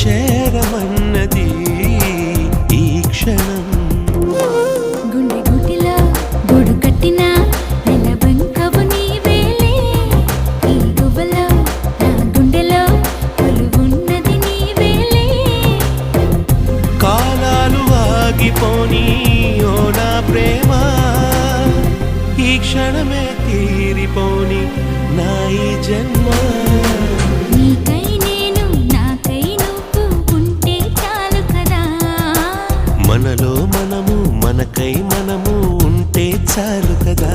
చేరమన్నది ఈ క్షణం. గుండె గుటిలో గూడు కట్టిన నెలబంకవు నీవేలే ఈ గువ్వలో నా గుండెలో కొలువున్నది నీవేలే కాలాలు ఆగిపోని ఓ నా ప్రేమ. ఈ క్షణమే తీరిపోని నా ఈ జన్మ. మనలో మనము మనకై మనము ఉంటే చాలు కదా.